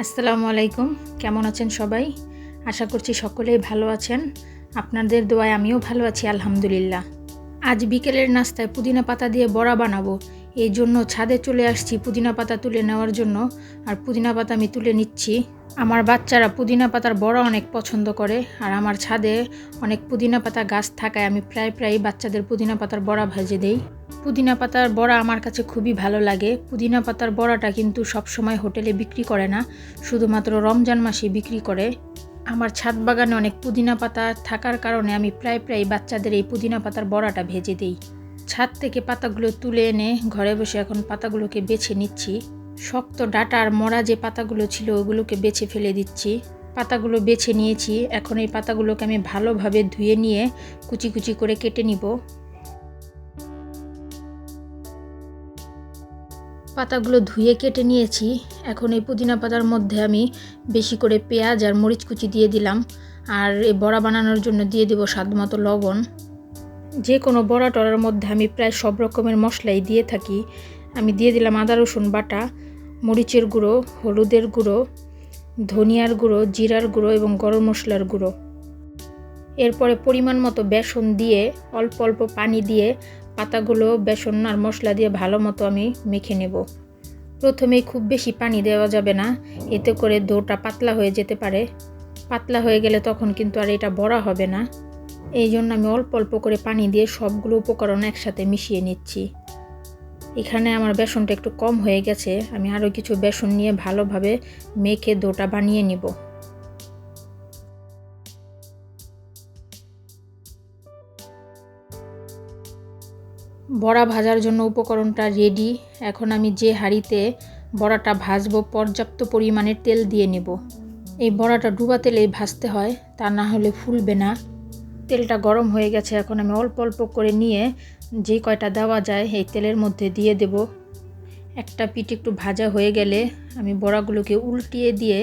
আসসালামু আলাইকুম। কেমন আছেন সবাই? আশা করছি সকলেই ভালো আছেন। আপনাদের দোয়ায় আমিও ভালো আছি, আলহামদুলিল্লাহ। আজ বিকেলের নাস্তায় পুদিনা পাতা দিয়ে বড়া বানাবো। এই জন্য ছাদে চলে আসছি পুদিনা পাতা তুলে নেওয়ার জন্য। আর পুদিনা পাতা আমি তুলে নিচ্ছি। আমার বাচ্চারা পুদিনা পাতার বড়া অনেক পছন্দ করে। আর আমার ছাদে অনেক পুদিনা পাতা গাছ থাকায় আমি প্রায় প্রায় বাচ্চাদের পুদিনা পাতার বড়া ভেজে দেই। পুদিনা পাতার বড়া আমার কাছে খুবই ভালো লাগে। পুদিনা পাতার বড়াটা কিন্তু সব সময় হোটেলে বিক্রি করে না। শুধুমাত্র রমজান মাসে বিক্রি করে। আমার ছাদ বাগানে অনেক পুদিনা পাতা থাকার কারণে আমি প্রায় প্রায় বাচ্চাদের এই পুদিনা পাতার বড়াটা ভেজে দিই। ছাদ থেকে পাতাগুলো তুলে এনে ঘরে বসে এখন পাতাগুলোকে বেছে নিচ্ছি। শক্ত ডাটা আর মরা যে পাতাগুলো ছিল ওগুলোকে বেছে ফেলে দিচ্ছি। পাতাগুলো বেছে নিয়েছি। এখন এই পাতাগুলোকে আমি ভালোভাবে ধুয়ে নিয়ে কুচি কুচি করে কেটে নিব। পাতাগুলো ধুয়ে কেটে নিয়েছি। এখন এই পুদিনা পাতার মধ্যে আমি বেশি করে পেঁয়াজ আর মরিচ কুচি দিয়ে দিলাম। আর এই বড়া বানানোর জন্য দিয়ে দেবো স্বাদ মতো লবণ। যে কোনো বড়া টড়ার মধ্যে আমি প্রায় সব রকমের মশলাই দিয়ে থাকি। আমি দিয়ে দিলাম আদা, রসুন বাটা, মরিচের গুঁড়ো, হলুদের গুঁড়ো, ধনিয়ার গুঁড়ো, জিরার গুঁড়ো এবং গরম মশলার গুঁড়ো। এরপরে পরিমাণ মতো বেসন দিয়ে অল্প অল্প পানি দিয়ে পাতাগুলো, বেসন আর মশলা দিয়ে ভালো মতো আমি মেখে নেব। প্রথমেই খুব বেশি পানি দেওয়া যাবে না, এতে করে দোটা পাতলা হয়ে যেতে পারে। পাতলা হয়ে গেলে তখন কিন্তু আর এটা বড়া হবে না। এই জন্য আমি অল্প অল্প করে পানি দিয়ে সবগুলো উপকরণ একসাথে মিশিয়ে নিচ্ছি। এখানে আমার বেসনটা একটু কম হয়ে গেছে, আমি আরও কিছু বেসন নিয়ে ভালোভাবে মেখে দোটা বানিয়ে নিব। বড়া ভাজার জন্য উপকরণটা রেডি এখন আমি যে হাঁড়িতে বড়াটা ভাজবো, পর্যাপ্ত পরিমাণের তেল দিয়ে নেব। এই বড়াটা ডুবা তেলেই ভাজতে হয়, তা না হলে ফুলবে না। তেলটা গরম হয়ে গেছে, এখন আমি অল্প অল্প করে নিয়ে যে কয়টা দেওয়া যায় এই তেলের মধ্যে দিয়ে দেব। একটা পিঠ একটু ভাজা হয়ে গেলে আমি বড়াগুলোকে উল্টিয়ে দিয়ে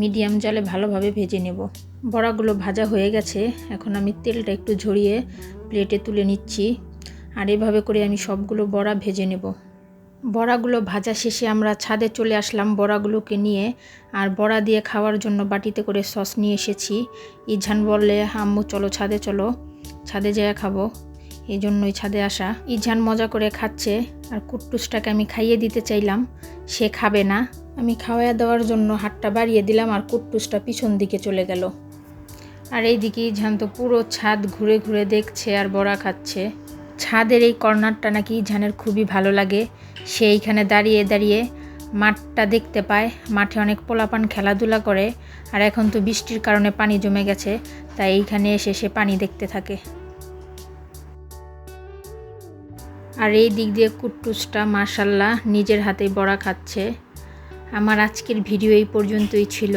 মিডিয়াম জালে ভালোভাবে ভেজে নেব। বড়াগুলো ভাজা হয়ে গেছে, এখন আমি তেলটা একটু ঝরিয়ে প্লেটে তুলে নিচ্ছি। আর এভাবে করে আমি সবগুলো বড়া ভেজে নেব। বড়াগুলো ভাজা শেষে আমরা ছাদে চলে আসলাম বড়াগুলোকে নিয়ে, আর বড়া দিয়ে খাওয়ার জন্য বাটিতে করে সস নিয়ে এসেছি। ইঝান বললে, আম্মু, চলো ছাদে চলো। ছাদে যেয়ে খাব। এই জন্যই ছাদে আসা। ইঝান মজা করে খাচ্ছে, আর কুট্টুসটাকে আমি খাইয়ে দিতে চাইলাম। সে খাবে না। আমি খাওয়াইয়া দেওয়ার জন্য হাতটা বাড়িয়ে দিলাম, আর কুট্টুসটা পিছন দিকে চলে গেল। আর এইদিকে ইঝান তো পুরো ছাদ ঘুরে ঘুরে দেখছে আর বড়া খাচ্ছে। ছাদের এই কর্নারটা নাকি ঝানের খুবই ভালো লাগে। সে এইখানে দাঁড়িয়ে দাঁড়িয়ে মাঠটা দেখতে পায়। মাঠে অনেক পোলাপান খেলাধুলা করে আর এখন তো বৃষ্টির কারণে পানি জমে গেছে, তাই এইখানে এসে সে পানি দেখতে থাকে। আর এই দিক দিয়ে কুট্টুসটা মার্শাল্লাহ নিজের হাতেই বড়া খাচ্ছে। আমার আজকের ভিডিও এই পর্যন্তই ছিল।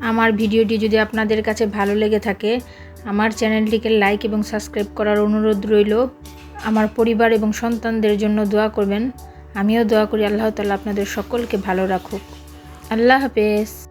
আমার ভিডিওটি যদি আপনাদের কাছে ভালো লেগে থাকে, আমার চ্যানেলটিকে লাইক এবং সাবস্ক্রাইব করার অনুরোধ রইল। আমার পরিবার এবং সন্তানদের জন্য দোয়া করবেন। আমিও দোয়া করি আল্লাহ তালা আপনাদের সকলকে ভালো রাখুক। আল্লাহ হাফেজ।